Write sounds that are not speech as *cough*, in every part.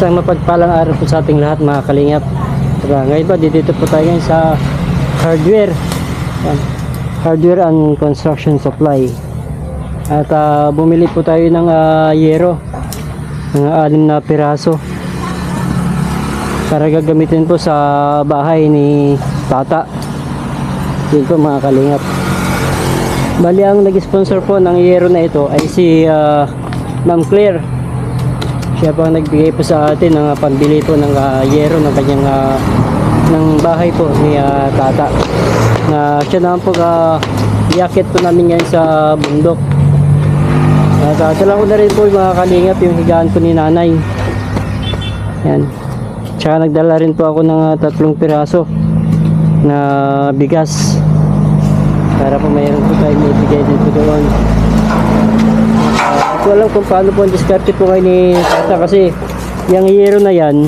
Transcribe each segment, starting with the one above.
Isang mapagpalang araw po sa ating lahat mga kalingap. Diba? Ngayon po, dito po tayo ngayon sa hardware. Hardware and construction supply. At ah, bumili po tayo ng ah, yero. Ng anim na piraso. Para gagamitin po sa bahay ni Tata. Yun po mga kalingap. Bali ang nag-sponsor po ng yero na ito ay si ah, Ma'am Claire. Siya po ang nagbigay po sa atin ng ah, pambili po ng ah, yero ng kanyang ah, ng bahay po ni ah, Tata. Na siya naman po uh, iakit po namin ngayon sa bundok. At uh, dala ko na rin po yung mga kalingap yung higaan po ni nanay. Yan. Tsaka nagdala rin po ako ng ah, tatlong piraso na bigas para po mayroon po tayo ibigay din po doon. Uh, ko alam kung paano po ang diskarte po kayo ni Tata kasi yung hero na yan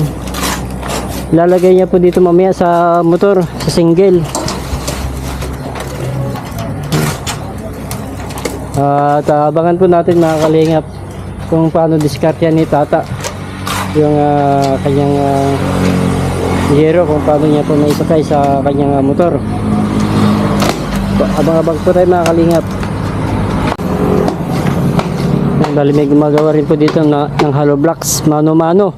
lalagay niya po dito mamaya sa motor sa single. At uh, abangan po natin mga kalingap kung paano diskarte ni Tata yung ah, kanyang uh, hero kung paano niya po naisakay sa kanyang ah, motor. Abang-abang po tayo mga kalingap Bali may gumagawa rin po dito na, ng hollow blocks mano-mano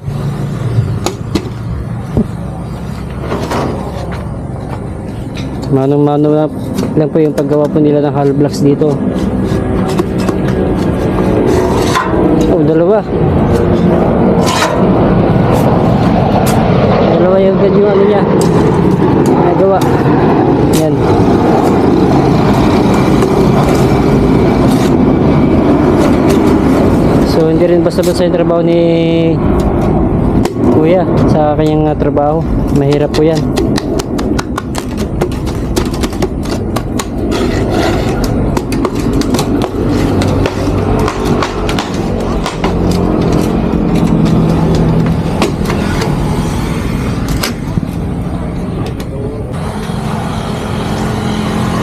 Manong-mano na lang po yung paggawa po nila ng hollow blocks dito. Oh, dalawa. Dalawa yung ganyan yung ano niya. Nagawa. Yan. So, hindi rin basta-basta yung trabaho ni Kuya sa kanyang uh, trabaho. Mahirap po yan.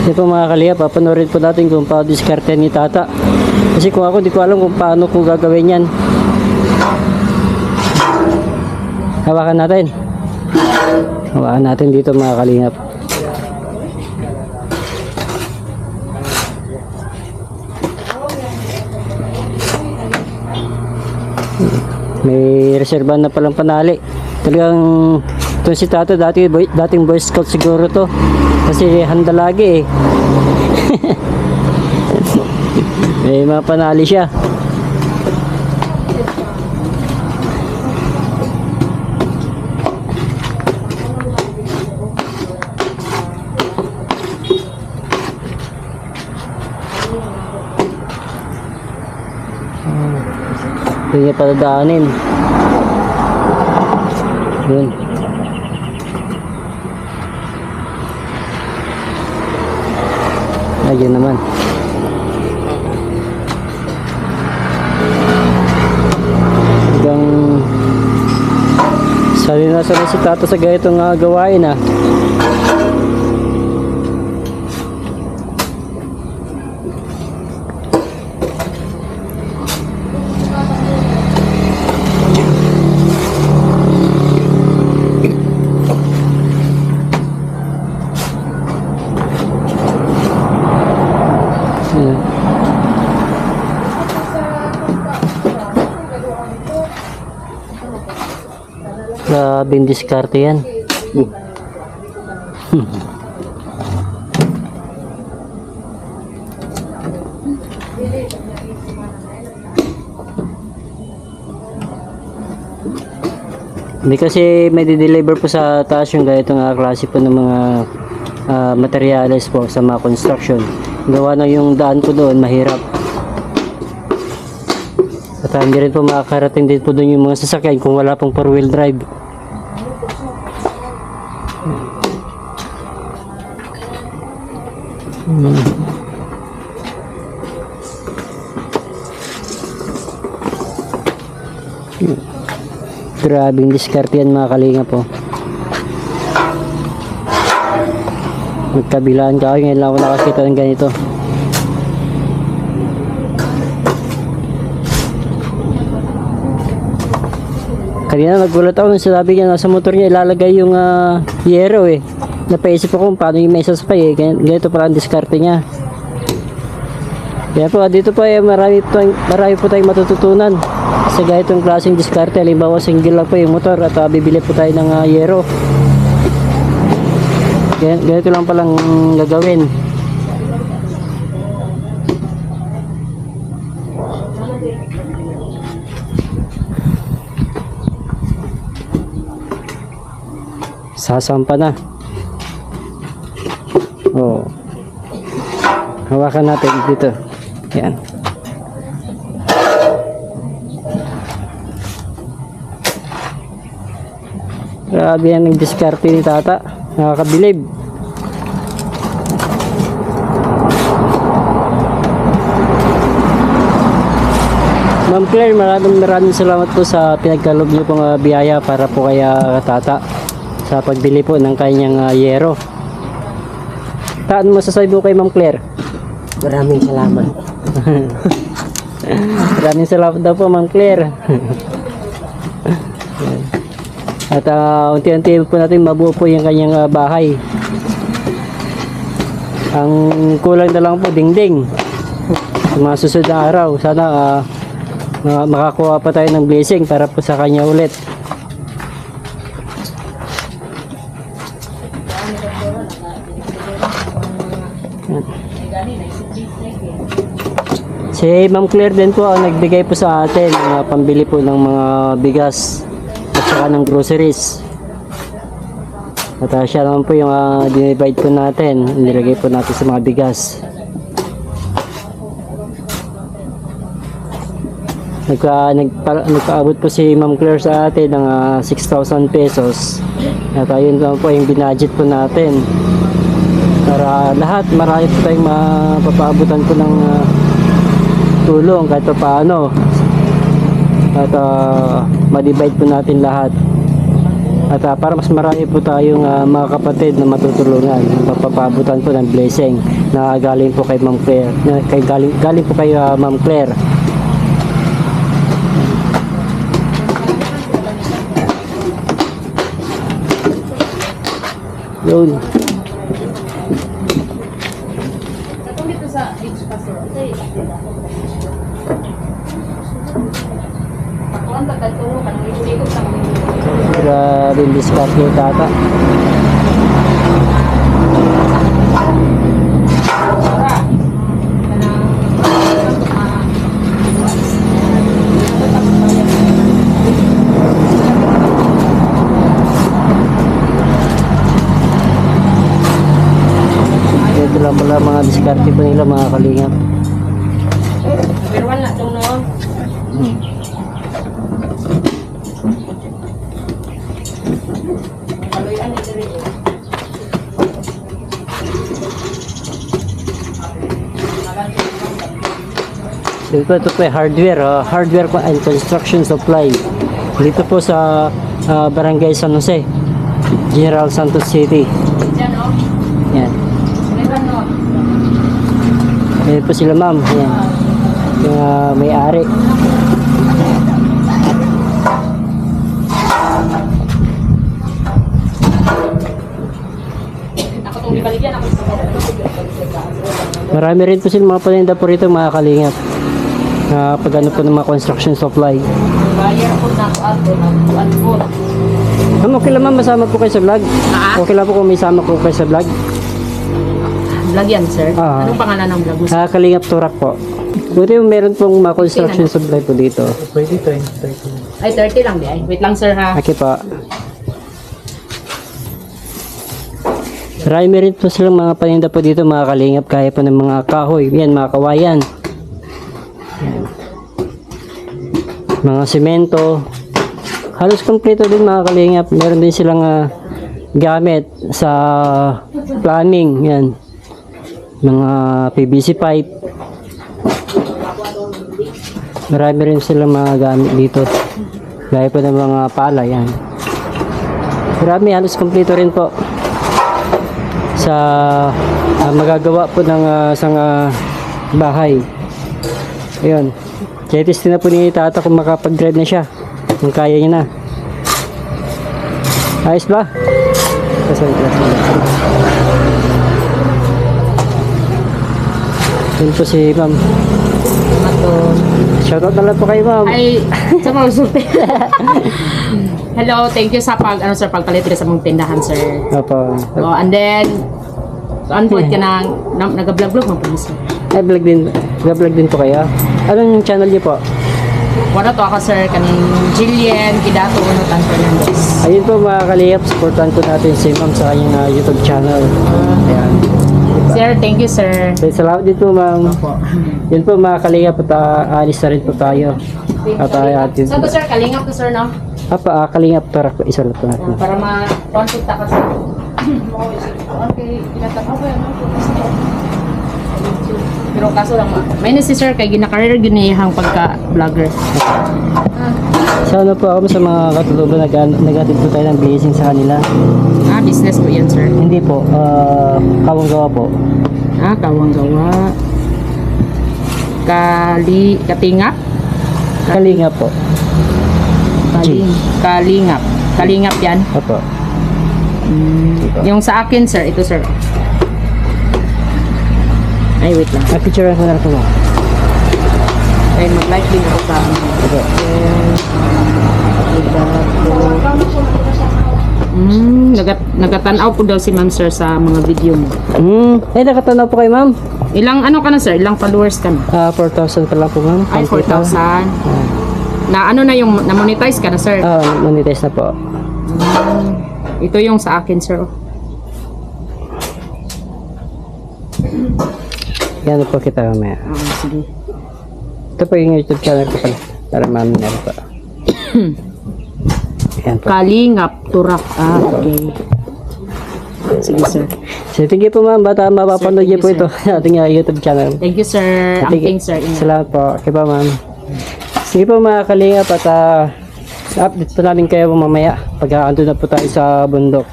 Ito mga kaliyap, papanorin po natin kung paano diskarte ni tata. Kasi kung ako, di ko alam kung paano ko gagawin yan. Hawakan natin. Hawakan natin dito mga kalingap. May reserva na palang panali. Talagang ito si Tato dati boy, dating boy scout siguro to. Kasi handa lagi eh. *laughs* May mga panali siya. Hindi niya patadaanin. Yun. Ayun naman. Sali na sa si Tata sa ganitong uh, gawain ah. Ayan. Grabe yung diskarte yan. Hindi kasi may deliver po sa taas yung ganitong uh, klase po ng mga ah, materyales po sa mga construction. Gawa na yung daan po doon, mahirap. At ah, hindi rin po makakarating din po doon yung mga sasakyan kung wala pong four wheel drive. Grabing diskarte yan mga kalinga po. Magkabilaan ka. Ngayon lang ako nakakita ng ganito. Kanina nagulat ako nung sinabi niya nasa motor niya ilalagay yung ah, yero eh. Napaisip ako kung paano yung may saspay eh. Ganito pala ang diskarte niya. Kaya po, dito po eh, marami, po, marami po tayong matututunan. Sa ganitong klaseng diskarte, halimbawa single lang po yung motor at ah, bibili po tayo ng ah, yero. Gan- Ganito lang palang gagawin. Sasampa na. Oh. Hawakan natin dito. Yan. Grabe yan ang diskarte ni tata. Nakakabilib. Ma'am Claire, maraming maraming salamat po sa pinagkalob niyo pong ah, biyaya para po kaya tata sa pagbili po ng kanyang ah, yero. Ta, ano masasabi mo kay Ma'am Claire? Maraming salamat. *laughs* Maraming salamat daw po Ma'am Claire. *laughs* At ah, unti-unti po natin mabuo po yung kanyang ah, bahay. Ang kulang na lang po dingding. Sa mga susunod na araw, sana ma- makakuha pa tayo ng blessing para po sa kanya ulit. Si Ma'am Claire din po ang nagbigay po sa atin ng mga pambili po ng mga bigas at saka ng groceries. At ah, siya naman po yung uh, dinivide po natin, nilagay po natin sa mga bigas. Nagka, nagpa, nagpaabot po si Ma'am Claire sa atin ng ah, 6,000 pesos. At ayun lang po yung binudget po natin. Para lahat, marami po tayong mapapaabutan po ng ah, tulong kahit pa paano. At ah, ma-divide po natin lahat. At ah, para mas marami po tayong ah, mga kapatid na matutulungan, mapapabutan po ng blessing na galing po kay Ma'am Claire, na kay galing, galing po kay ah, Ma'am Claire. Yun. Grabe yung discount kay tata. Lang pala mga diskarte po nila mga kalingap. Pero wala itong noon. Kaluyan Ito, ito po yung hardware, ah, hardware po and construction supply. Dito po sa ah, Barangay San Jose, General Santos City. Diyan o. Yan. Sinipan no. Ayan po sila ma'am. Yan. Yung ah, may-ari. Marami rin po sila mga paninda po rito mga kalingap. Na pag ano po ng mga construction supply. Buyer po na ako. Ma'am, okay lang ma'am, masama po kayo sa vlog. Ah? Okay lang po kung may sama po kayo sa vlog. Vlog yan, sir. Ah. Anong pangalan ng vlog? Ah, kalingap turak po. Buti yung meron pong mga construction supply po dito. Ay, 30 lang di ay. Wait lang, sir ha. Aki pa. Marami rin po silang mga paninda po dito mga kalingap kaya po ng mga kahoy. Yan, mga kawayan. Mga semento. Halos kompleto din mga kalingap. Meron din silang ah, gamit sa plumbing. Yan. Mga PVC pipe. Marami rin silang mga gamit dito. Gaya po ng mga pala yan. Marami, halos kompleto rin po sa ah, magagawa po ng ah, isang ah, bahay. Ayun. Kaya testin na po ni tata kung makapag-drive na siya. Kung kaya niya na. Ayos ba? Yun po si ma'am. Shoutout na lang po kay ma'am. Ay, sa mga *laughs* usulti. Hello, thank you sa pag, ano sir, pagpalit rin sa mong tindahan, sir. Opo. Oh, and then, so, unfold ka na, na nag-vlog-vlog mo po, sir. Ay, vlog din. Vlog din po kayo. Anong channel niyo po? Wala to ako, sir, kaning Jillian, Kidato, Uno, Tan Fernandez. Ayun po mga kaliyap, supportan po natin si ma'am sa kanyang uh, YouTube channel. Ayan. Sir, thank you, sir. So, salamat din po ma'am. Yun po mga kaliyap at uh, alis na rin po tayo. At uh, atin. Saan to, sir? Kalingap to, sir, no? Apa, uh, kalingap para ko isa lang po natin. Ah, para ma-contact ka, sir. *laughs* Okay, kinatap ako yan. Pero kaso lang, may na si sir kay ginakarir ginihang pagka-vlogger. Sana po ako sa mga katuluban nag nagatid po tayo ng blessing sa kanila. Ah, business po yan, sir. Hindi po, uh, kawang gawa po. Ah, kawang gawa. Kali, katingap? Kalingap po. Kaling, kalingap. Kalingap yan. Opo. Mm, yung sa akin, sir, ito, sir. Ay, wait lang. Ah, picture ko na lang po. Ay, mag-like din ako sa Opo. Mm, nagat nagatanaw po daw si Ma'am Sir sa mga video mo. Hmm, ay nakatanaw po kay ma'am. Ilang ano ka na sir? Ilang followers ka na? Ah, 4,000 pa lang po ma'am. Ay, Konti pa. 4,000. Na ano na yung na-monetize ka na sir? Ah, monetize na po. Ito yung sa akin sir. Yan po kita mamaya. Ah, sige. Ito po yung YouTube channel ko pala. Para mami na po. Yan po. Kalingap Turak. Ah, okay. Sige sir. So, thank you po ma'am. Bata mapapanood niyo po ito *laughs* sa ating uh, YouTube channel. Thank you sir. You. Amping sir. Ingat. Salamat po. Okay pa ma'am. Sige po mga kalingap at uh, update po namin kayo mamaya pag uh, andun na po tayo sa bundok.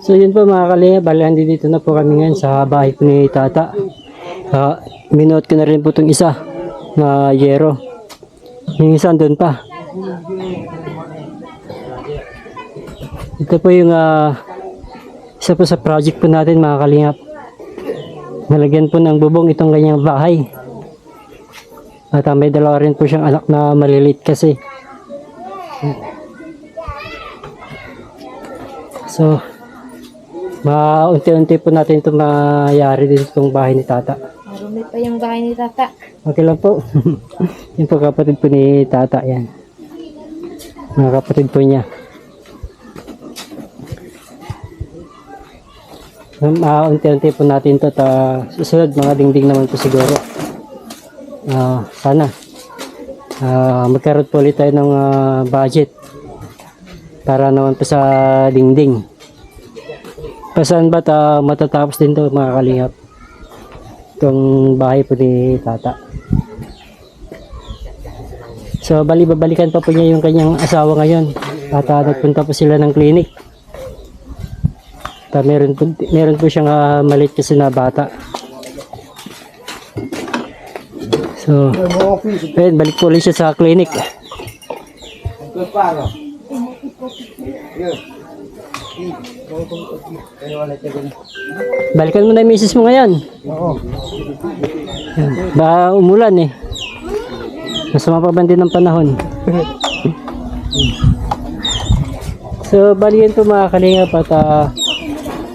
So yun po mga kalingap, bali dito na po kami ngayon sa bahay po ni tata. Uh, minuot ko na rin po itong isa na yero. Yung isa andun pa. Ito po yung ah, isa po sa project po natin mga kalingap. Nalagyan po ng bubong itong ganyang bahay. At ah, may dalawa rin po siyang anak na malilit kasi. So, maunti-unti po natin ito mayari din itong bahay ni tata. Marumi pa yung bahay ni Tata. Okay lang po. *laughs* Yung po kapatid po ni tata yan. Mga kapatid po niya. Uh, unti-unti po natin ito at ah, susunod mga dingding naman po siguro. Ah, sana Ah, magkaroon po ulit tayo ng ah, budget para naman po sa dingding. Pasan ba ta matatapos din to mga kalingap? Itong bahay po ni tata. So, bali babalikan pa po niya yung kanyang asawa ngayon. At ah, nagpunta po sila ng clinic. Ta meron po, meron po siyang uh, malit kasi na bata. So, ayun, balik po ulit siya sa clinic. Balikan mo na yung misis mo ngayon. Oo. Ba umulan eh. Masama pa ba din ng panahon? so, bali yan po mga kalingap at ah,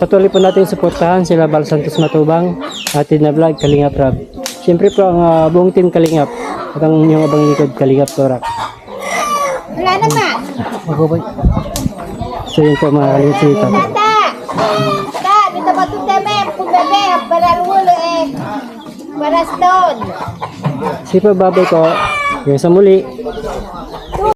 patuloy po natin suportahan sila Bal Santos Matubang, atin na vlog, Kalingap Rab. Siyempre po ang ah, buong team Kalingap at ang inyong abang likod Kalingap Torak. Wala na pa. So yun po mga. Tata! Ta, dito ba ito teme? Kung bebe, para rulo eh. Para stone. Si pa babay ko, yung sa muli,